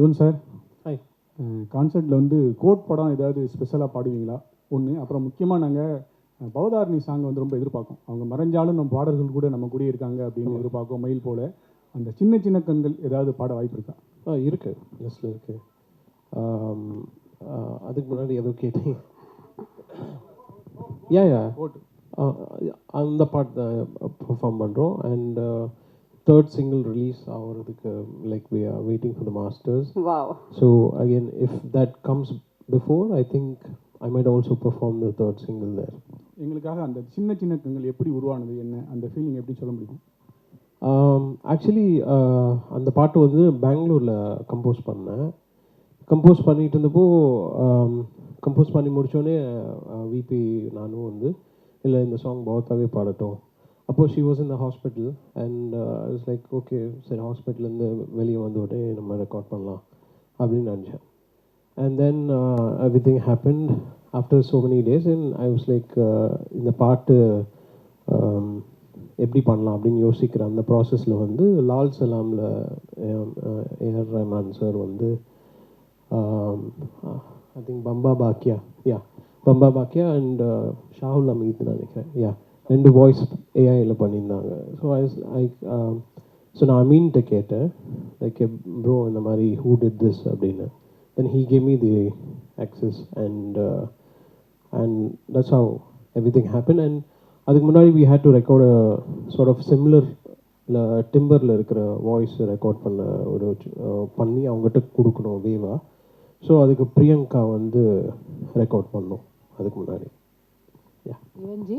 Yuvan sir hi கான்சர்ட்டில் வந்து code படம் ஏதாவது ஸ்பெஷலாக பாடுவீங்களா? ஒன்று அப்புறம் முக்கியமாக நாங்கள் பவதாரணி சாங் வந்து ரொம்ப எதிர்பார்க்கோம். அவங்க மறைஞ்சாலும் நம்ம பாடல்கள் கூட நம்ம கூடயே இருக்காங்க அப்படின்னு எதிர்பார்க்கோம் மயில் போல. அந்த சின்ன சின்ன கண்கள் ஏதாவது பாட வாய்ப்பு இருக்கா? ஆ இருக்கு. லிஸ்ட்டில் இருக்கு. ஆம், ஆ, அதுக்கு முன்னாடி ஏதோ கேட்டீங்க? யா யா அந்த பாட்டு தான் பெர்ஃபார்ம் பண்ணுறோம் அண்ட் தேர்ட் சிங்கிள் ரிலீஸ் ஆகிறதுக்கு like we are waiting for the masters so again if that comes before I think I might also perform the third single there எங்களுக்காக அந்த சின்ன சின்ன கண்கள் எப்படி உருவானது என்ன அந்த ஃபீலிங் எப்படி சொல்ல முடியும்? ஆக்சுவலி அந்த பாட்டு வந்து பெங்களூரில் கம்போஸ் பண்ணேன். கம்போஸ் பண்ணிட்டு இருந்தப்போ கம்போஸ் பண்ணி முடித்தோடனே விபி நானும் வந்து இல்லை இந்த சாங் பௌத்தாவே பாடட்டும். அப்போ she was in the hospital and is like okay சரி ஹாஸ்பிட்டலேருந்து வெளியே வந்த உடனே நம்ம ரெக்கார்ட் பண்ணலாம் அப்படின்னு நினச்சேன். And then every thing happen after so many days and I was like இந்த பாட்டு um, எப்படி பண்ணலாம் அப்படின்னு யோசிக்கிற அந்த ப்ராசஸில் வந்து லால் சலாமில் ஏஆர் ரஹ்மான் சார் வந்து I think Bamba Bakya yeah Bamba Bakya and Shahul Hameed நினைக்கிறேன் யா ரெண்டு வாய்ஸ் ஏஐயில் பண்ணியிருந்தாங்க. ஸோ ஐ ஐ ஸோ நான் அமீன்கிட்ட கேட்டேன். லைக் ப்ரோ இந்த மாதிரி ஹூ டிட் திஸ் அப்படின்னு. Then he gave me the access and and that's how every thing happen and அதுக்கு முன்னாடி we had to record sort of similar இல்லை டிம்பரில் இருக்கிற வாய்ஸ் ரெக்கார்ட் பண்ண ஒரு பண்ணி அவங்ககிட்ட கொடுக்கணும் வேவா ஸோ அதுக்கு பிரியங்கா வந்து ரெக்கார்ட் பண்ணோம் அதுக்கு முன்னாடி. Evanji,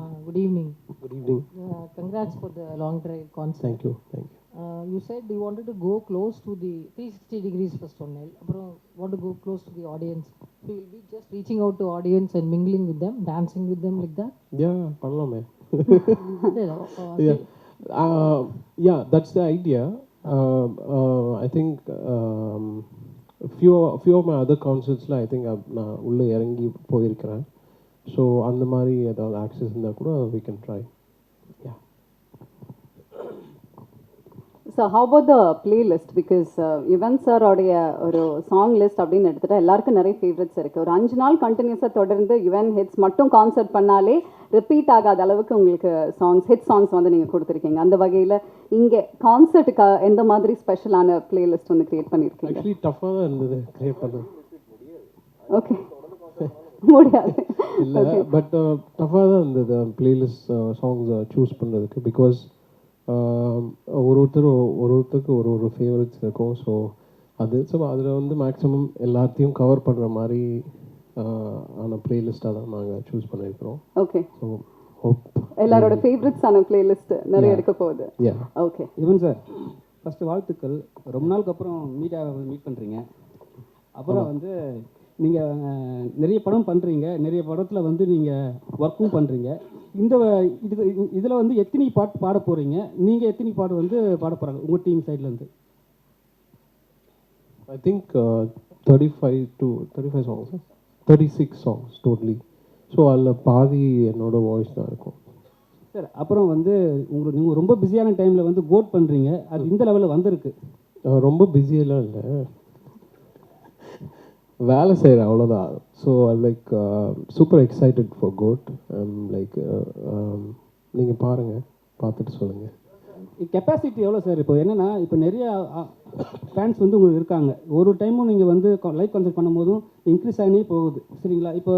uh, good evening. Good evening Uh, congrats for the long drive concert. Thank you thank you Uh, you said you wanted to go close to the 360 degrees first one. அப்புறம் want to go close to the audience. So you'll be just reaching out to audience and mingling with them, dancing with them like that. Yeah பண்ணலாமே இல்ல, uh, yeah. Uh, yeah, that's the idea. Um, uh, I think um, few few of my other concerts I think I've- நான் உள்ளே இறங்கி போயிருக்கிறேன் so அந்த மாதிரி ஏதாவது access இருந்தால் கூட we can try. Yeah. So how about the playlist because Yuvan சாரோடைய ஒரு சாங் லிஸ்ட் அப்படின்னு எடுத்துட்டா எல்லாருக்கும் நிறைய ஃபேவரட்ஸ் இருக்குது ஒரு அஞ்சு நாள் கண்டினியூஸாக தொடர்ந்து யுவன் ஹிட்ஸ் மட்டும் கான்சர்ட் பண்ணாலே ரிப்பீட் ஆகாத அளவுக்கு உங்களுக்கு சாங்ஸ் ஹிட் சாங்ஸ் வந்து நீங்கள் கொடுத்துருக்கீங்க. அந்த வகையில் இங்கே கான்சர்ட்டுக்கு எந்த மாதிரி ஸ்பெஷலான பிளேலிஸ்ட் வந்து கிரியேட் பண்ணியிருக்கீங்க ஆக்சுவலி டஃப்பாக தான் இருந்தது க்ரியேட் பண்ணது. ஓகே முடியாது. இல்லை பட் டஃப்பாக தான் இருந்தது பிளேலிஸ்ட் சாங்ஸ் சூஸ் பண்ணுறதுக்கு பிகாஸ் ஒரு ஒருத்தர் ஒரு ஒருத்தருக்கு ஒரு ஒரு ஃபேவரட்ஸ் இருக்கும். ஸோ அது ஸோ அதில் வந்து மேக்ஸிமம் எல்லாத்தையும் கவர் பண்ணுற மாதிரி uh, ஆன பிளேலிஸ்ட்டாக தான் நாங்கள் சூஸ் பண்ணியிருக்கிறோம் ஓகே ஸோ ஹோப் எல்லாரோட ஃபேவரட்ஸான பிளேலிஸ்ட் நிறைய இருக்க போகுது. Yeah okay Yuvan sir first வாழ்த்துக்கள். ரொம்ப நாளுக்கு அப்புறம் மீட்டாக மீட் பண்ணுறீங்க அப்புறம் வந்து நீங்கள் நிறைய படம் பண்ணுறீங்க நிறைய படத்தில் வந்து நீங்கள் ஒர்க்கும் பண்ணுறீங்க இந்த இது இதில் வந்து எத்தனை பாட்டு பாட போகிறீங்க நீங்கள் எத்தனை பாட்டு வந்து பாட போகிறாங்க உங்கள் டீம் சைட்லேருந்து I think thirty five to thirty five songs thirty six songs totally so அதில் பாதி என்னோட வாய்ஸ் தான் இருக்கும். சார் அப்புறம் வந்து உங்களுக்கு நீங்கள் ரொம்ப பிஸியான டைமில் வந்து கோட் பண்ணுறீங்க அது இந்த லெவலில் வந்திருக்கு. ரொம்ப பிஸியெல்லாம் இல்லை. வேலை செய்கிறேன் அவ்வளோதான் so like super excited for goat like நீங்கள் பாருங்கள் பார்த்துட்டு சொல்லுங்கள் கெப்பாசிட்டி எவ்வளோ சார் இப்போ என்னென்னா இப்போ நிறைய uh, ஃபேன்ஸ் வந்து உங்களுக்கு இருக்காங்க. ஒரு டைமும் நீங்கள் வந்து லைவ் கான்சர்ட் பண்ணும்போதும் இன்க்ரீஸ் ஆகினே போகுது. சரிங்களா? இப்போ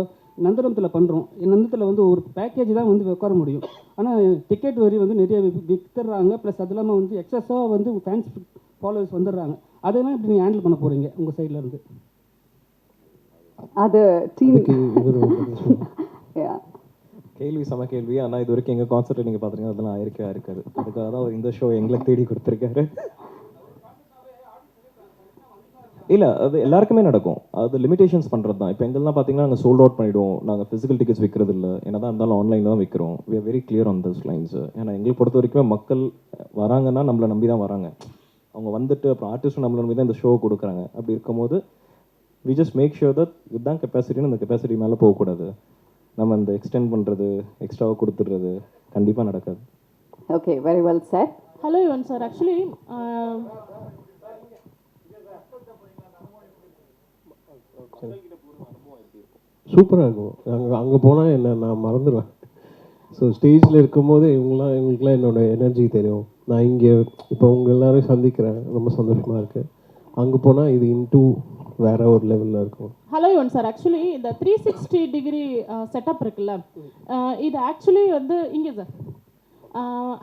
நந்தனத்தில் பண்ணுறோம் நந்தனத்தில் வந்து ஒரு பேக்கேஜ் தான் வந்து உட்கார முடியும். ஆனால் டிக்கெட் வரி வந்து நிறைய விற்றுறாங்க வித்துடுறாங்க. ப்ளஸ் அது இல்லாமல் வந்து எக்ஸஸாக வந்து ஃபேன்ஸ் ஃபாலோவர்ஸ் வந்துடுறாங்க. அதெல்லாம் இப்படி நீங்கள் ஹேண்டில் பண்ண போகிறீங்க உங்கள் சைட்லேருந்து அது டீம். கேள்வி சம கேள்வி. ஆனால் இது வரைக்கும் எங்கள் கான்சர்ட் நீங்கள் பார்த்துருங்க அதெல்லாம் ஆயிருக்கவே இருக்காது அதுக்காக தான் இந்த ஷோ எங்களுக்கு தேடி கொடுத்துருக்காரு. இல்லை அது எல்லாருக்குமே நடக்கும். அது லிமிடேஷன்ஸ் பண்ணுறது தான் இப்போ எங்கெல்லாம் பார்த்தீங்கன்னா நாங்கள் சோல்ட் அவுட் பண்ணிவிடுவோம் நாங்கள் ஃபிசிக்கல் டிக்கெட்ஸ் விற்கிறது இல்லை என்ன தான் இருந்தாலும் ஆன்லைனில் தான் விற்கிறோம் we are very clear on those lines. ஏன்னா எங்களை பொறுத்த வரைக்குமே மக்கள் வராங்கன்னா நம்மளை நம்பி தான் வராங்க. அவங்க வந்துட்டு அப்புறம் ஆர்டிஸ்ட்டும் நம்மளை நம்பி தான் இந்த ஷோ கொடுக்குறாங்க. அப்படி இருக்கும்போது we just make sure that இதுதான் கெப்பாசிட்டின்னு அந்த கெப்பாசிட்டி மேலே போகக்கூடாது. நம்ம இந்த எக்ஸ்டெண்ட் பண்ணுறது எக்ஸ்ட்ராவாக கொடுத்துடுறது கண்டிப்பாக நடக்காது. Okay very well sir Hello, Yuvan sir. Actually, um, சூப்பராக இருக்கும். அங்கே அங்கே போனால் என்ன நான் மறந்துடுவேன். ஸோ ஸ்டேஜில் இருக்கும்போது இவங்களாம் இவங்களுக்குலாம் என்னோட எனர்ஜி தெரியும். நான் இங்கே இப்போ உங்கள் எல்லாரையும் சந்திக்கிறேன். ரொம்ப சந்தோஷமாக இருக்குது அங்கே போனால் இது இன்டூ வேற ஒரு லெவலில் இருக்கும். ஹலோ யுவன் சார் ஆக்சுவலி இந்த த்ரீ சிக்ஸ்டி டிகிரி செட்டப் இருக்குல்ல அஹ் இது ஆக்சுவலி வந்து இங்கே சார்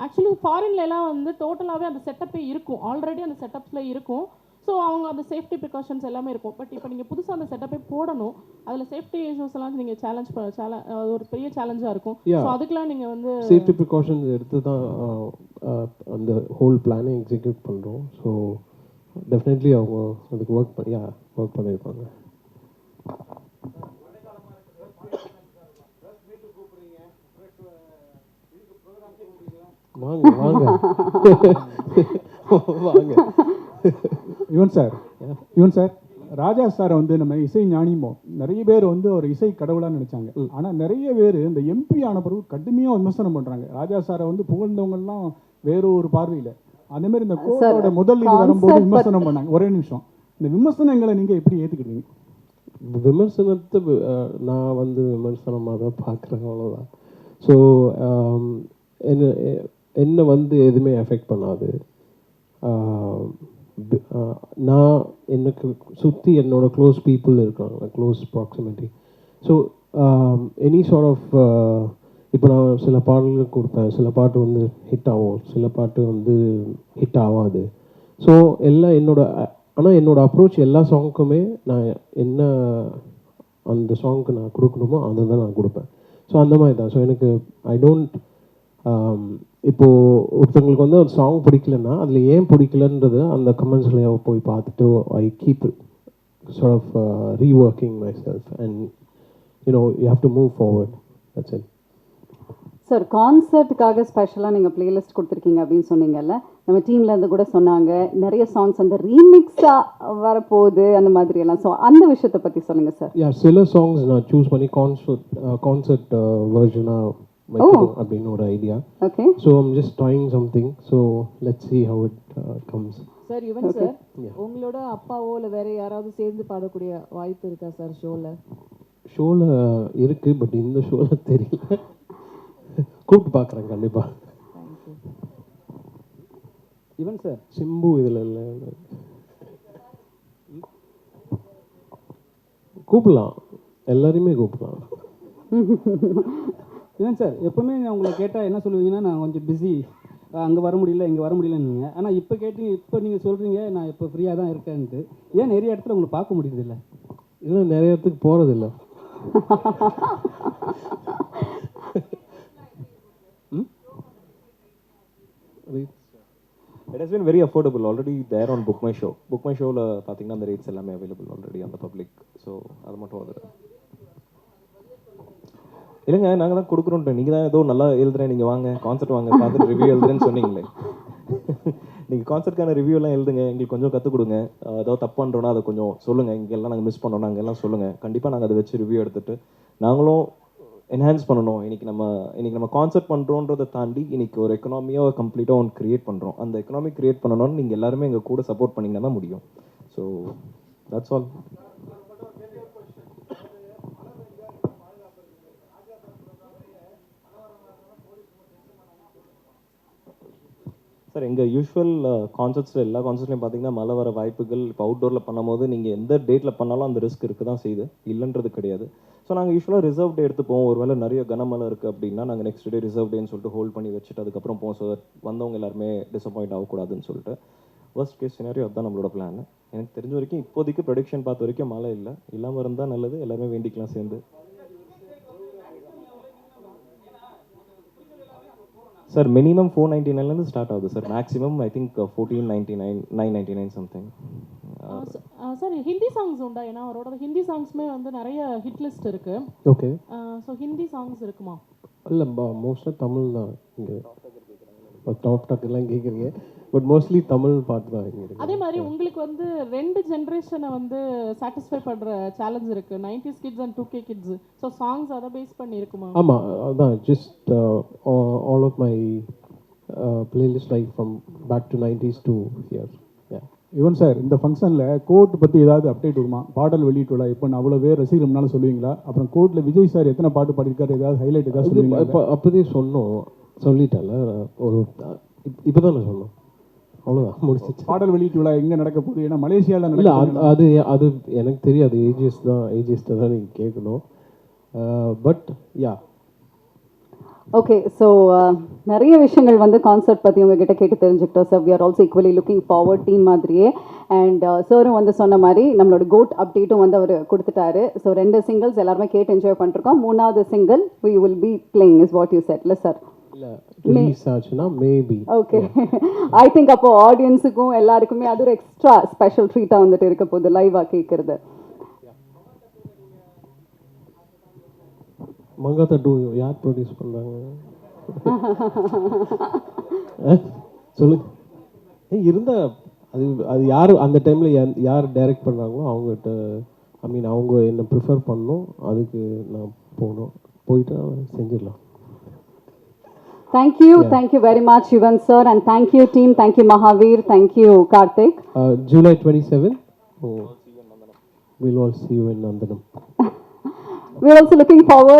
ஆக்சுவலி ஃபாரின்லலாம் வந்து டோட்டலாகவே அந்த செட்டப்பே இருக்கும். ஆல்ரெடி அந்த செட்டப்ஸில் இருக்கும். ஸோ அவங்க அந்த சேஃப்டி ப்ரிகாஷன்ஸ் எல்லாமே இருக்கும். பட் இப்போ நீங்கள் புதுசாக அந்த செட்டப்பே போடணும். அதில் சேஃப்டி இஷ்யூஸ் எல்லாம் நீங்கள் சேலஞ்ச் சேலஞ்ச் ஒரு பெரிய சேலஞ்சாக இருக்கும். ஸோ அதுக்கெலாம் நீங்கள் வந்து சேஃப்டி ப்ரிகாஷன்ஸ் எடுத்து தான் ஆஹ், ஆஹ், அந்த ஹோல் பிளானை எக்ஸிக்யூட் பண்ணுறோம் ஸோ டெஃபினெட்லி அவங்க அதுக்கு ஒர்க் பண்ணி ஒர்க் பண்ணியிருப்பாங்க வாங்க வாங்க. வாங்க. யுவன் சார் யுவன் சார் ராஜா சாரை வந்து நம்ம இசை ஞானிமோ நிறைய பேர் வந்து ஒரு இசை கடவுளா நினைச்சாங்க. ஆனா நிறைய பேர் இந்த எம்பி ஆன பிறகு கடுமையா விமர்சனம் பண்றாங்க. ராஜா சாரை வந்து புகழ்ந்தவங்க எல்லாம் வேற ஒரு பார்வையில. அதே மாதிரி இந்த கோட்டோட முதல் இது வரும்போது விமர்சனம் பண்ணாங்க. ஒரே நிமிஷம். இந்த விமர்சனங்களை நீங்க எப்படி ஏத்துக்கிட்டீங்க? விமர்சனத்தை நான் வந்து விமர்சனமாக தான் பார்க்குறேன் அவ்வளோதான் ஸோ என்ன என்னை வந்து எதுவுமே எஃபெக்ட் பண்ணாது. நான் எனக்கு சுற்றி என்னோட க்ளோஸ் பீப்புள் இருக்காங்க close proximity so any sort of இப்போ நான் சில பாடல்கள் கொடுப்பேன் சில பாட்டு வந்து ஹிட் ஆகும் சில பாட்டு வந்து ஹிட் ஆகாது. ஸோ எல்லாம் என்னோட ஆனால் என்னோடய அப்ரோச் எல்லா சாங்க்குமே நான் என்ன அந்த சாங்க்கு நான் கொடுக்கணுமோ அதை தான் நான் கொடுப்பேன். ஸோ அந்த மாதிரி தான். ஸோ எனக்கு ஐ டோன்ட் um, இப்போது ஒருத்தவங்களுக்கு வந்து ஒரு சாங் பிடிக்கலன்னா அதில் ஏன் பிடிக்கலன்றது அந்த கமெண்ட்ஸில் போய் பார்த்துட்டு I keep sort of reworking myself and you know you have to move forward that's it sir கான்சர்ட்டுக்காக ஸ்பெஷலாக நீங்கள் பிளேலிஸ்ட் கொடுத்துருக்கீங்க அப்படின்னு சொன்னீங்கல்ல? நம்ம டீம்ல இருந்து கூட சொன்னாங்க. நிறைய சாங்ஸ் வந்து ரீமிக்ஸாக வரப்போகுது அந்த மாதிரி எல்லாம். ஸோ அந்த விஷயத்தை பற்றி சொல்லுங்க சார் yeah சில சாங்ஸ் நான் சூஸ் பண்ணி கான்சர்ட் கான்சர்ட் வெர்ஷனாக அப்படின்னு ஒரு idea okay so I'm just trying something so let's see how it comes sir Yuvan sir உங்களோட அப்பாவோ இல்லை வேற யாராவது சேர்ந்து பாடக்கூடிய வாய்ப்பு இருக்கா சார் ஷோவில் ஷோவில் இருக்குது பட் இந்த ஷோவில் தெரியல. கூப்பிட்டு பார்க்குறேன் கண்டிப்பாக யுவன் சார் சிம்பு இதில் இல்லை. கூப்பிடலாம். எல்லாரையுமே கூப்பிடலாம். யுவன் சார் எப்பவுமே நான் உங்களை கேட்டால் என்ன சொல்லுவீங்கன்னா நான் கொஞ்சம் பிஸி அங்கே வர முடியல இங்கே வர முடியலன்னு ஆனால் இப்போ கேட்டீங்க இப்போ நீங்கள் சொல்கிறீங்க நான் இப்போ ஃப்ரீயாக தான் இருக்கேன்ட்டு. ஏன் நிறைய இடத்துல உங்களை பார்க்க முடியுது இல்லை இல்லை நிறைய இடத்துக்கு போகிறதில்ல it has been very affordable already there on book my show book my ஷோவில் பார்த்தீங்கன்னா அந்த ரேட்ஸ் எல்லாமே அவைலபிள் ஆல்ரெடி அந்த பப்ளிக் ஸோ அது மட்டும் அது இல்லைங்க நாங்கள் தான் கொடுக்குறோன்ட்டு நீங்கள் தான் ஏதோ நல்லா எழுதுறேன் நீங்கள் வாங்க கான்சர்ட் வாங்க பார்த்துட்டு ரிவ்யூ எழுதுறேன்னு சொன்னீங்களே. நீங்கள் கான்சர்ட்கான ரிவ்யூலாம் எழுதுங்க எங்களுக்கு கொஞ்சம் கற்றுக் கொடுங்க. ஏதோ தப்பு பண்ணுறோன்னா அதை கொஞ்சம் சொல்லுங்கள் இங்கெல்லாம் நாங்கள் மிஸ் பண்ணோம் நாங்கள் எல்லாம் சொல்லுங்கள் கண்டிப்பாக நாங்கள் அதை வச்சு ரிவ்யூ எடுத்துகிட்டு நாங்களும் என்ஹான்ஸ் பண்ணணும். இன்னைக்கு நம்ம இன்னைக்கு நம்ம கான்செர்ட் பண்ணுறோன்றதை தாண்டி இன்னைக்கு ஒரு எக்கனாமியாக கம்ப்ளீட்டாக ஒன்று கிரியேட் பண்ணுறோம் அந்த எக்கனாமி கிரியேட் பண்ணணும்னு நீங்கள் எல்லாருமே எங்கள் கூட சப்போர்ட் பண்ணிங்கன்னா தான் முடியும். ஸோ தட்ஸ் ஆல் சார் எங்கள் யூஷுவல் கான்சர்ட்ஸில் எல்லா கான்சர்ட்லையும் பார்த்தீங்கன்னா மழை வர வாய்ப்புகள் இப்போ அவுட்டோரில் பண்ணும்போது நீங்கள் எந்த டேட்டில் பண்ணாலும் அந்த ரிஸ்க் இருக்க தான் செய்யுது. இல்லைன்றது கிடையாது. ஸோ நாங்கள் யூஸ்வலாக ரிசர்வ் டே எடுத்துப்போம். ஒரு வேலை நிறைய கனமழை இருக்குது அப்படின்னா நாங்கள் நெக்ஸ்ட் டே ரிசர்வ் டேன்னு சொல்லிட்டு ஹோல்ட் பண்ணி வச்சுட்டு அதுக்கப்புறம் போவோம். ஸோ வந்தவங்க எல்லாருமே டிசப்பாயிண்ட் ஆகக்கூடாதுன்னு சொல்லிட்டு ஃபர்ஸ்ட் கேஸ் சினாரியோ அதுதான் நம்மளோட பிளான் எனக்கு தெரிஞ்ச வரைக்கும் இப்போதைக்கு ப்ரொடிக்ஷன் பார்த்த வரைக்கும் மழை இல்லை. இல்லாமல் இருந்தால் நல்லது. எல்லாருமே வேண்டிக்கலாம் சேர்ந்து. சார் மினிமம் ஃபோர் நைன்டி நைன்லேருந்து ஸ்டார்ட் ஆகுது. Sir maximum I think fourteen ninety nine nine ninety nine something sir Hindi songs உண்டா? ஏன்னா அவரோட ஹிந்தி சாங்ஸ்மே வந்து நிறைய ஹிட் லிஸ்ட் இருக்கு. ஓகே. ஸோ ஹிந்தி சாங்ஸ் இருக்குமா? இல்லை மோஸ்ட்டாக தமிழ் தான் இங்கே. டாப் டாக் எல்லாம் கேட்குறீங்க பட் மோஸ்ட்லி தமிழ் பாட்டு தான் இங்கே அதே மாதிரி உங்களுக்கு வந்து ரெண்டு ஜென்ரேஷனை வந்து சாட்டிஸ்ஃபை பண்ற சேலஞ்ச் இருக்கு. Nineties kids and two K kids so songs அதை பேஸ் பண்ணி இருக்குமா? ஆமாம் அதான் just all of my playlist like from back to nineties to here Yuvan sir இந்த ஃபங்க்ஷனில் கோர்ட் பற்றி ஏதாவது அப்டேட் வருமா பாடல் வெளியிட்டு விழா இப்போ நான் அவ்வளோ பேர் ரசிகர்னால சொல்லுவீங்களா? அப்புறம் கோர்ட்டில் விஜய் சார் எத்தனை பாட்டு பாடியிருக்காரு? ஏதாவது ஹைலைட் ஏதாவது இது சொல்லுவீங்களா? இப்போ அப்போதே சொன்னோம். சொல்லிட்டேன்ல ஒரு இப்போ தான் சொன்னோம். அவ்வளோதான் முடிச்சிச்சு. பாடல் வெளியீட்டு விழா எங்கே நடக்க போகுது? ஏன்னா மலேசியாவில் இல்லை அது அது எனக்கு தெரியாது. ஏஜிஎஸ் தான் ஏஜிஎஸ்ட்டை தான் நீங்கள் கேட்கணும். பட் யா ஓகே ஸோ நிறைய விஷயங்கள் வந்து கான்சர்ட் பற்றி உங்ககிட்ட கேட்டு தெரிஞ்சுக்கிட்டோம் sir we are also equally looking forward team மாதிரியே. அண்ட் சாரும் வந்து சொன்ன மாதிரி நம்மளோட கோட் அப்டேட்டும் வந்து அவர் கொடுத்துட்டாரு. ஸோ ரெண்டு சிங்கிள்ஸ் எல்லாருமே கேட்டு என்ஜாய் பண்ணிருக்கோம். மூணாவது single we will be playing is what you sir இல்லை மேபி ஓகே ஐ திங்க் அப்போ ஆடியன்ஸுக்கும் எல்லாருக்குமே அது ஒரு எக்ஸ்ட்ரா ஸ்பெஷல் ட்ரீட்டாக வந்துட்டு இருக்க போகுது லைவாக கேட்குறது மங்காத்தா டூ யார் ப்ரொடியூஸ் பண்ணுறாங்க சொல்லுங்க இருந்தா அது அது யார் அந்த டைமில் யார் டைரக்ட் பண்ணுறாங்களோ அவங்ககிட்ட ஐ மீன் அவங்க என்ன ப்ரிஃபர் பண்ணணும் அதுக்கு நான் போகணும். போயிட்டு செஞ்சிடலாம். Much, Yuvan sir, and thank you, team. Thank you, Mahavir. Thank you, Karthik. July twenty seven will all see you in Nandanam We're also looking forward